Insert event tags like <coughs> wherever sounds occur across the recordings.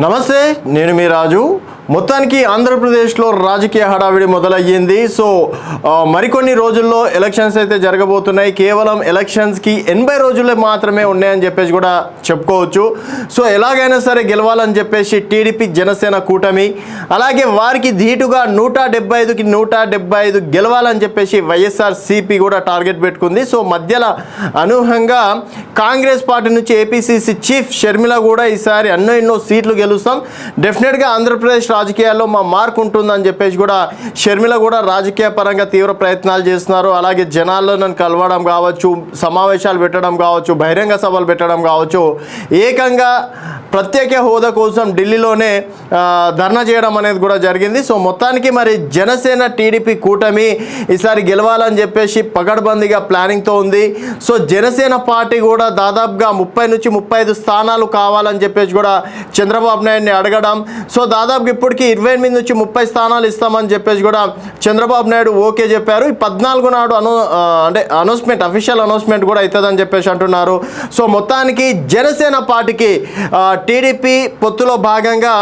నమస్తే నేను మీ రాజు. మొత్తానికి ఆంధ్రప్రదేశ్లో రాజకీయ హడావిడి మొదలయ్యింది. సో మరికొన్ని రోజుల్లో ఎలక్షన్స్ అయితే జరగబోతున్నాయి. కేవలం ఎలక్షన్స్కి ఎనభై రోజులే మాత్రమే ఉన్నాయని చెప్పేసి కూడా చెప్పుకోవచ్చు. సో ఎలాగైనా సరే గెలవాలని చెప్పేసి టీడీపీ జనసేన కూటమి అలాగే వారికి ధీటుగా నూట డెబ్బై ఐదుకి నూట డెబ్బై ఐదు గెలవాలని చెప్పేసి వైఎస్ఆర్ సిపి కూడా టార్గెట్ పెట్టుకుంది. సో మధ్యలో అనూహ్యంగా కాంగ్రెస్ పార్టీ నుంచి ఏపీసీసీ చీఫ్ షర్మిల కూడా ఈసారి ఎన్నో ఎన్నో సీట్లు గెలుస్తాం. డెఫినెట్గా ఆంధ్రప్రదేశ్ రాజకీయాల్లో మా మార్క్ ఉంటుందని చెప్పేసి కూడా షర్మిల కూడా రాజకీయ పరంగా తీవ్ర ప్రయత్నాలు చేస్తున్నారు. అలాగే జనాల్లో నన్ను కలవడం కావచ్చు సమావేశాలు పెట్టడం కావచ్చు బహిరంగ సభలు పెట్టడం కావచ్చు ఏకంగా ప్రత్యేక హోదా కోసం ఢిల్లీలోనే ధర్నా చేయడం అనేది కూడా జరిగింది. సో మొత్తానికి మరి జనసేన టీడీపీ కూటమి ఈసారి గెలవాలని చెప్పేసి పకడ్బందీగా ప్లానింగ్తో ఉంది. సో జనసేన పార్టీ కూడా దాదాపుగా ముప్పై నుంచి ముప్పై ఐదు స్థానాలు కావాలని చెప్పేసి కూడా చంద్రబాబు నాయుడిని అడగడం. సో దాదాపుగా ఇప్పటికీ ఇరవై ఎనిమిది నుంచి ముప్పై స్థానాలు ఇస్తామని చెప్పేసి కూడా చంద్రబాబు నాయుడు ఓకే చెప్పారు. ఈ పద్నాలుగు నాడు అను అంటే అనౌన్స్మెంట్ అఫీషియల్ అనౌన్స్మెంట్ కూడా అవుతుందని చెప్పేసి అంటున్నారు. సో మొత్తానికి జనసేన పార్టీకి టీడీపీ పొత్తులో భాగంగా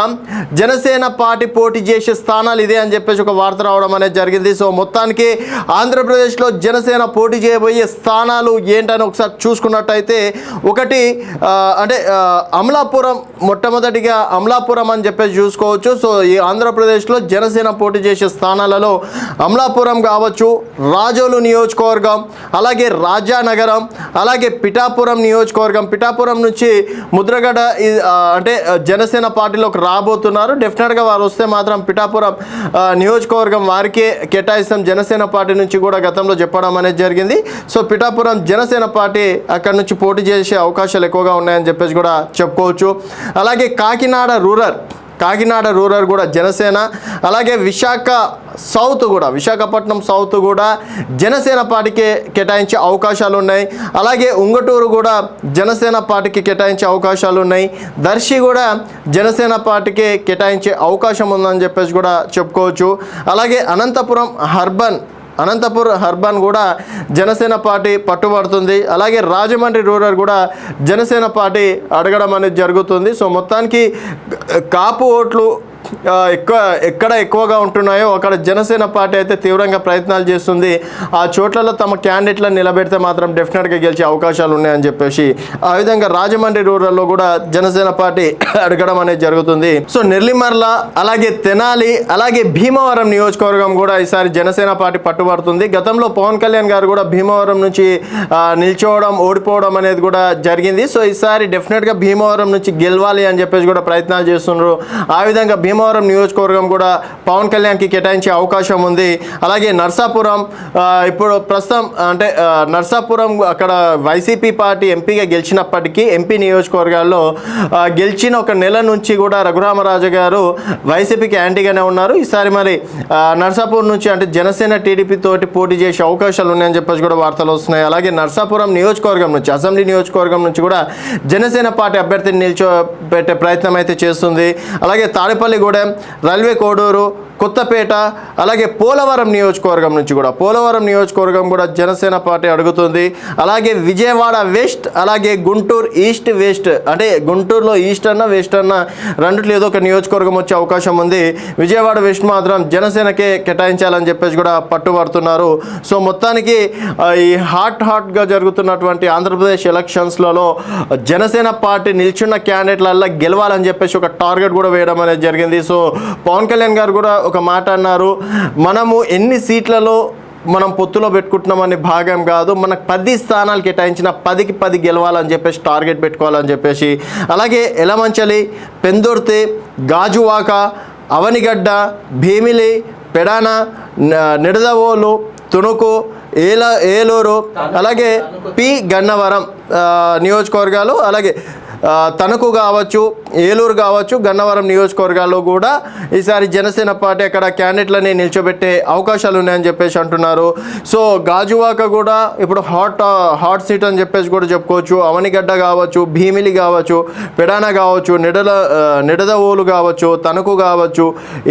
జనసేన పార్టీ పోటీ చేసే స్థానాలు ఇదే అని చెప్పేసి ఒక వార్త రావడం అనేది జరిగింది. సో మొత్తానికి ఆంధ్రప్రదేశ్లో జనసేన పోటీ చేయబోయే స్థానాలు ఏంటని ఒకసారి చూసుకున్నట్టయితే ఒకటి అంటే అమలాపురం మొట్టమొదటిగా అమలాపురం అని చెప్పేసి చూసుకోవచ్చు. సో ఈ ఆంధ్రప్రదేశ్లో జనసేన పోటీ చేసే స్థానాలలో అమలాపురం కావచ్చు రాజోలు నియోజకవర్గం అలాగే రాజానగరం అలాగే పిఠాపురం నియోజకవర్గం. పిఠాపురం నుంచి ముద్రగడ అంటే జనసేన పార్టీలోకి రాబోతున్నారు. డెఫినెట్గా వారు వస్తే మాత్రం పిఠాపురం నియోజకవర్గం వారికే కేటాయిస్తాం. జనసేన పార్టీ నుంచి కూడా గతంలో చెప్పడం అనేది జరిగింది. సో పిఠాపురం జనసేన పార్టీ అక్కడ నుంచి పోటీ చేసే అవకాశాలు ఎక్కువగా ఉన్నాయని చెప్పేసి కూడా చెప్పుకోవచ్చు. అలాగే కాకినాడ రూరల్ కాకినాడ రూరల్ కూడా జనసేన అలాగే విశాఖ సౌత్ కూడా విశాఖపట్నం సౌత్ కూడా జనసేన పార్టీకి కేటాయించే అవకాశాలు ఉన్నాయి అలాగే ఉంగటూరు కూడా జనసేన పార్టీకి కేటాయించే అవకాశాలు ఉన్నాయి దర్శి కూడా జనసేన పార్టీకి కేటాయించే అవకాశం ఉందని చెప్పేసి కూడా చెప్పుకోవచ్చు. అలాగే అనంతపురం హర్బన్ అనంతపూర్ హర్బన్ కూడా జనసేన పార్టీ పట్టుబడుతుంది. అలాగే రాజమండ్రి రూరల్ కూడా జనసేన పార్టీ అడగడం అనేది జరుగుతుంది. సో మొత్తానికి కాపు ఓట్లు ఎక్కువ ఎక్కడ ఎక్కువగా ఉంటున్నాయో అక్కడ జనసేన పార్టీ అయితే తీవ్రంగా ప్రయత్నాలు చేస్తుంది. ఆ చోట్లలో తమ క్యాండిడేట్లను నిలబెడితే మాత్రం డెఫినెట్గా గెలిచే అవకాశాలు ఉన్నాయని చెప్పేసి ఆ విధంగా రాజమండ్రి రూరల్లో కూడా జనసేన పార్టీ <coughs> అడగడం అనేది జరుగుతుంది. సో నెల్లిమర్ల అలాగే తెనాలి అలాగే భీమవరం నియోజకవర్గం కూడా ఈసారి జనసేన పార్టీ పట్టుబడుతుంది. గతంలో పవన్ కళ్యాణ్ గారు కూడా భీమవరం నుంచి నిల్చోవడం ఓడిపోవడం అనేది కూడా జరిగింది. సో ఈసారి డెఫినెట్గా భీమవరం నుంచి గెలవాలి అని చెప్పేసి కూడా ప్రయత్నాలు చేస్తున్నారు. ఆ విధంగా భీమవరం నియోజకవర్గం కూడా పవన్ కళ్యాణ్కి కేటాయించే అవకాశం ఉంది. అలాగే నర్సాపురం ఇప్పుడు ప్రస్తుతం అంటే నర్సాపురం అక్కడ వైసీపీ పార్టీ ఎంపీగా గెలిచినప్పటికీ ఎంపీ నియోజకవర్గాల్లో గెలిచిన ఒక నెల నుంచి కూడా రఘురామరాజు గారు వైసీపీకి యాంటీగానే ఉన్నారు. ఈసారి మరి నర్సాపూర్ నుంచి అంటే జనసేన టీడీపీ తోటి పోటీ చేసే అవకాశాలు ఉన్నాయని చెప్పేసి కూడా వార్తలు వస్తున్నాయి. అలాగే నర్సాపురం నియోజకవర్గం నుంచి అసెంబ్లీ నియోజకవర్గం నుంచి కూడా జనసేన పార్టీ అభ్యర్థిని నిల్చోబెట్టే ప్రయత్నం అయితే చేస్తుంది. అలాగే తాడేపల్లిగూడెం రైల్వే కోడూరు కొత్తపేట అలాగే పోలవరం నియోజకవర్గం నుంచి కూడా. పోలవరం నియోజకవర్గం కూడా జనసేన పార్టీ అడుగుతుంది. అలాగే విజయవాడ వెస్ట్ అలాగే గుంటూరు ఈస్ట్ వెస్ట్. అంటే గుంటూరులో ఈస్ట్ అన్న వెస్ట్ అన్న రెండిట్లో ఏదో ఒక నియోజకవర్గం వచ్చే అవకాశం ఉంది. విజయవాడ వెస్ట్ మాత్రం జనసేనకే కేటాయించాలని చెప్పేసి కూడా పట్టుబడుతున్నారు. సో మొత్తానికి ఈ హాట్ హాట్గా జరుగుతున్నటువంటి ఆంధ్రప్రదేశ్ ఎలక్షన్స్లలో జనసేన పార్టీ నిల్చున్న క్యాండిడేట్లల్లో గెలవాలని చెప్పేసి ఒక టార్గెట్ కూడా వేయడం అనేది జరిగింది. సో పవన్ కళ్యాణ్ గారు కూడా ఒక మాట అన్నారు. మనము ఎన్ని సీట్లలో మనం పొత్తులో పెట్టుకుంటున్నామని భాగం కాదు. మనకు పది స్థానాలు కేటాయించిన పదికి పది గెలవాలని చెప్పేసి టార్గెట్ పెట్టుకోవాలని చెప్పేసి. అలాగే ఎలమంచలి పెందుర్తి గాజువాక అవనిగడ్డ భీమిలి పెడాన నిడదవోలు తుణుకు ఏల ఏలూరు అలాగే పి గన్నవరం నియోజకవర్గాలు అలాగే తణుకు కావచ్చు ఏలూరు కావచ్చు గన్నవరం నియోజకవర్గాల్లో కూడా ఈసారి జనసేన పార్టీ అక్కడ క్యాండిడేట్లని నిల్చోబెట్టే అవకాశాలు ఉన్నాయని చెప్పేసి అంటున్నారు. సో గాజువాక కూడా ఇప్పుడు హాట్ హాట్ సీట్ అని చెప్పేసి కూడా చెప్పుకోవచ్చు. అవనిగడ్డ కావచ్చు భీమిలి కావచ్చు పెడాన కావచ్చు నిడల నిడదవోలు కావచ్చు తణుకు కావచ్చు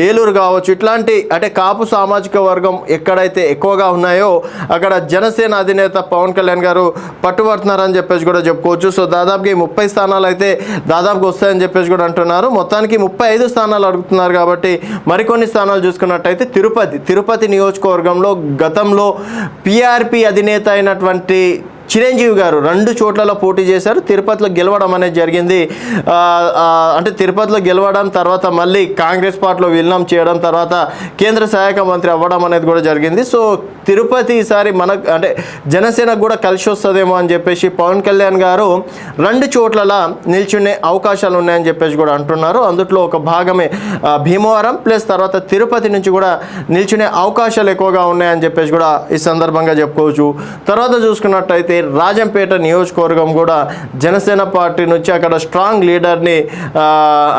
ఏలూరు కావచ్చు ఇట్లాంటి అంటే కాపు సామాజిక వర్గం ఎక్కడైతే ఎక్కువగా ఉన్నాయో అక్కడ జనసేన అధినేత పవన్ కళ్యాణ్ గారు పట్టుబడుతున్నారని చెప్పేసి కూడా చెప్పుకోవచ్చు. సో దాదాపుగా ఈ ముప్పై స్థానాలు అయితే దాదాపుగా వస్తాయని చెప్పేసి కూడా అంటున్నారు. మొత్తానికి ముప్పై ఐదు స్థానాలు అడుగుతున్నారు కాబట్టి మరికొన్ని స్థానాలు చూసుకున్నట్టయితే తిరుపతి. తిరుపతి నియోజకవర్గంలో గతంలో పిఆర్పి అధినేత అయినటువంటి చిరంజీవి గారు రెండు చోట్లలో పోటీ చేశారు. తిరుపతిలో గెలవడం అనేది జరిగింది. అంటే తిరుపతిలో గెలవడం తర్వాత మళ్ళీ కాంగ్రెస్ పార్టీలో విలీనం చేయడం తర్వాత కేంద్ర సహాయక మంత్రి అవ్వడం అనేది కూడా జరిగింది. సో తిరుపతి ఈసారి మన అంటే జనసేనకు కూడా కలిసి వస్తుందేమో అని చెప్పేసి పవన్ కళ్యాణ్ గారు రెండు చోట్లలా నిల్చునే అవకాశాలు ఉన్నాయని చెప్పేసి కూడా అంటున్నారు. అందుట్లో ఒక భాగమే భీమవరం ప్లస్ తర్వాత తిరుపతి నుంచి కూడా నిల్చునే అవకాశాలు ఎక్కువగా ఉన్నాయని చెప్పేసి కూడా ఈ సందర్భంగా చెప్పుకోవచ్చు. తర్వాత చూసుకున్నట్టయితే రాజంపేట నియోజకవర్గం కూడా జనసేన పార్టీ నుంచి అక్కడ స్ట్రాంగ్ లీడర్ని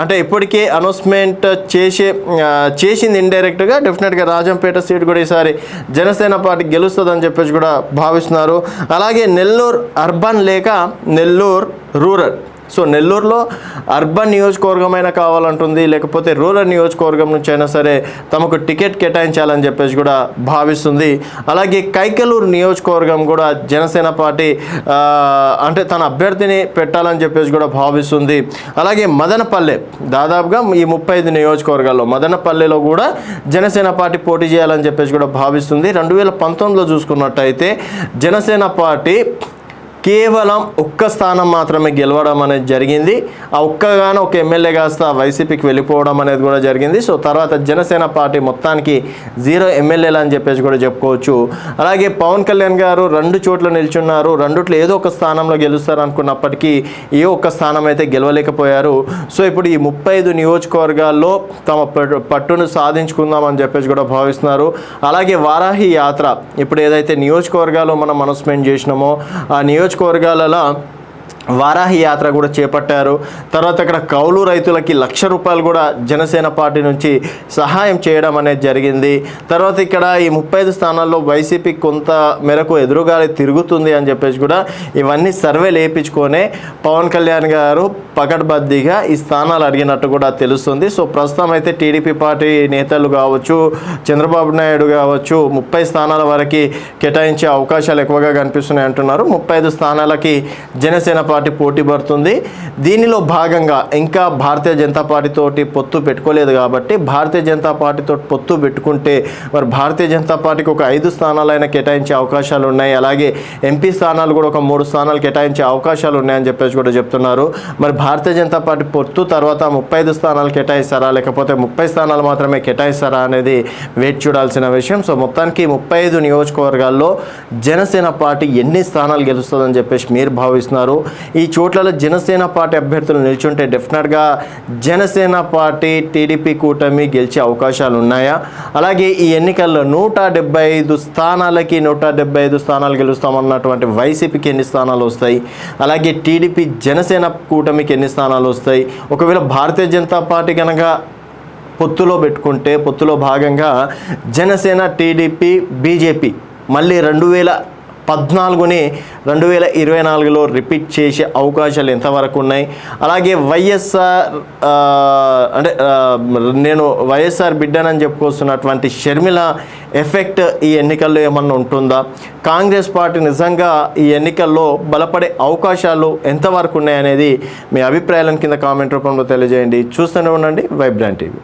అంటే ఇప్పటికే అనౌన్స్మెంట్ చేసే చేసింది ఇండైరెక్ట్గా డెఫినెట్గా రాజంపేట సీట్ కూడా ఈసారి జనసేన పార్టీ గెలుస్తుందని చెప్పేసి కూడా భావిస్తున్నారు. అలాగే నెల్లూరు అర్బన్ లేక నెల్లూరు రూరల్. సో నెల్లూరులో అర్బన్ నియోజకవర్గమైనా కావాలంటుంది లేకపోతే రూరల్ నియోజకవర్గం నుంచి అయినా సరే తమకు టికెట్ కేటాయించాలని చెప్పేసి కూడా భావిస్తుంది. అలాగే కైకలూరు నియోజకవర్గం కూడా జనసేన పార్టీ అంటే తన అభ్యర్థిని పెట్టాలని చెప్పేసి కూడా భావిస్తుంది. అలాగే మదనపల్లె దాదాపుగా ఈ ముప్పై ఐదు నియోజకవర్గాల్లో మదనపల్లెలో కూడా జనసేన పార్టీ పోటీ చేయాలని చెప్పేసి కూడా భావిస్తుంది. రెండు వేల పంతొమ్మిదిలో చూసుకున్నట్టయితే జనసేన పార్టీ కేవలం ఒక్క స్థానం మాత్రమే గెలవడం అనేది జరిగింది. ఆ ఒక్కగానో ఒక ఎమ్మెల్యే కాస్త వైసీపీకి వెళ్ళిపోవడం అనేది కూడా జరిగింది. సో తర్వాత జనసేన పార్టీ మొత్తానికి జీరో ఎమ్మెల్యేలు అని చెప్పేసి కూడా చెప్పుకోవచ్చు. అలాగే పవన్ కళ్యాణ్ గారు రెండు చోట్ల నిల్చున్నారు. రెండుట్లో ఏదో ఒక స్థానంలో గెలుస్తారు అనుకున్నప్పటికీ ఏ ఒక్క స్థానం అయితే గెలవలేకపోయారు. సో ఇప్పుడు ఈ ముప్పై ఐదు నియోజకవర్గాల్లో తమ పట్టు- పట్టును సాధించుకుందామని చెప్పేసి కూడా భావిస్తున్నారు. అలాగే వారాహి యాత్ర ఇప్పుడు ఏదైతే నియోజకవర్గాలు మనం అనౌన్స్మెంట్ చేసినామో ఆ నియోజక నియోజకవర్గాలలో వారాహి యాత్ర కూడా చేపట్టారు. తర్వాత అక్కడ కౌలు రైతులకి లక్ష రూపాయలు కూడా జనసేన పార్టీ నుంచి సహాయం చేయడం అనేది జరిగింది. తర్వాత ఇక్కడ ఈ ముప్పై ఐదు స్థానాల్లో వైసీపీ కొంత మేరకు ఎదురుగాలి తిరుగుతుంది అని చెప్పేసి కూడా ఇవన్నీ సర్వే లేపించుకొనే పవన్ కళ్యాణ్ గారు పకడ్బద్దీగా ఈ స్థానాలు అడిగినట్టు కూడా తెలుస్తుంది. సో ప్రస్తుతం అయితే టీడీపీ పార్టీ నేతలు కావచ్చు చంద్రబాబు నాయుడు కావచ్చు ముప్పై స్థానాల వరకు కేటాయించే అవకాశాలు ఎక్కువగా కనిపిస్తున్నాయి అంటున్నారు. ముప్పై ఐదు స్థానాలకి జనసేన పార్టీ పోటీ పడుతుంది. దీనిలో భాగంగా ఇంకా భారతీయ జనతా పార్టీతోటి పొత్తు పెట్టుకోలేదు కాబట్టి భారతీయ జనతా పార్టీతో పొత్తు పెట్టుకుంటే మరి భారతీయ జనతా పార్టీకి ఒక ఐదు స్థానాలైనా కేటాయించే అవకాశాలు ఉన్నాయి. అలాగే ఎంపీ స్థానాలు కూడా ఒక మూడు స్థానాలు కేటాయించే అవకాశాలు ఉన్నాయని చెప్పేసి కూడా చెప్తున్నారు. మరి భారతీయ జనతా పార్టీ పొత్తు తర్వాత ముప్పై ఐదు స్థానాలు కేటాయిస్తారా? లేకపోతే ముప్పై స్థానాలు మాత్రమే కేటాయిస్తారా అనేది వేచి చూడాల్సిన విషయం. సో మొత్తానికి ముప్పై ఐదు నియోజకవర్గాల్లో జనసేన పార్టీ ఎన్ని స్థానాలు గెలుస్తుందని చెప్పేసి మీరు భావిస్తున్నారు. ఈ చోట్లలో జనసేన పార్టీ అభ్యర్థులు నిల్చుంటే డెఫినెట్గా జనసేన పార్టీ టీడీపీ కూటమి గెలిచే అవకాశాలు ఉన్నాయా? అలాగే ఈ ఎన్నికల్లో నూట డెబ్బై ఐదు స్థానాలకి నూట డెబ్బై ఐదు స్థానాలు గెలుస్తామన్నటువంటి వైసీపీకి ఎన్ని స్థానాలు వస్తాయి? అలాగే టీడీపీ జనసేన కూటమికి ఎన్ని స్థానాలు వస్తాయి? ఒకవేళ భారతీయ జనతా పార్టీ కనుక పొత్తులో పెట్టుకుంటే పొత్తులో భాగంగా జనసేన టీడీపీ బీజేపీ మళ్ళీ రెండు వేల పద్నాలుగుని రెండు వేల ఇరవై నాలుగులో రిపీట్ చేసే అవకాశాలు ఎంతవరకు ఉన్నాయి? అలాగే వైఎస్ఆర్ అంటే నేను వైఎస్ఆర్ బిడ్డనని చెప్పుకొస్తున్నటువంటి షర్మిల ఎఫెక్ట్ ఈ ఎన్నికల్లో ఏమన్నా ఉంటుందా? కాంగ్రెస్ పార్టీ నిజంగా ఈ ఎన్నికల్లో బలపడే అవకాశాలు ఎంతవరకు ఉన్నాయనేది మీ అభిప్రాయాలను కింద కామెంట్ రూపంలో తెలియజేయండి. చూస్తూనే ఉండండి వైబ్రాంట్ టీవీ.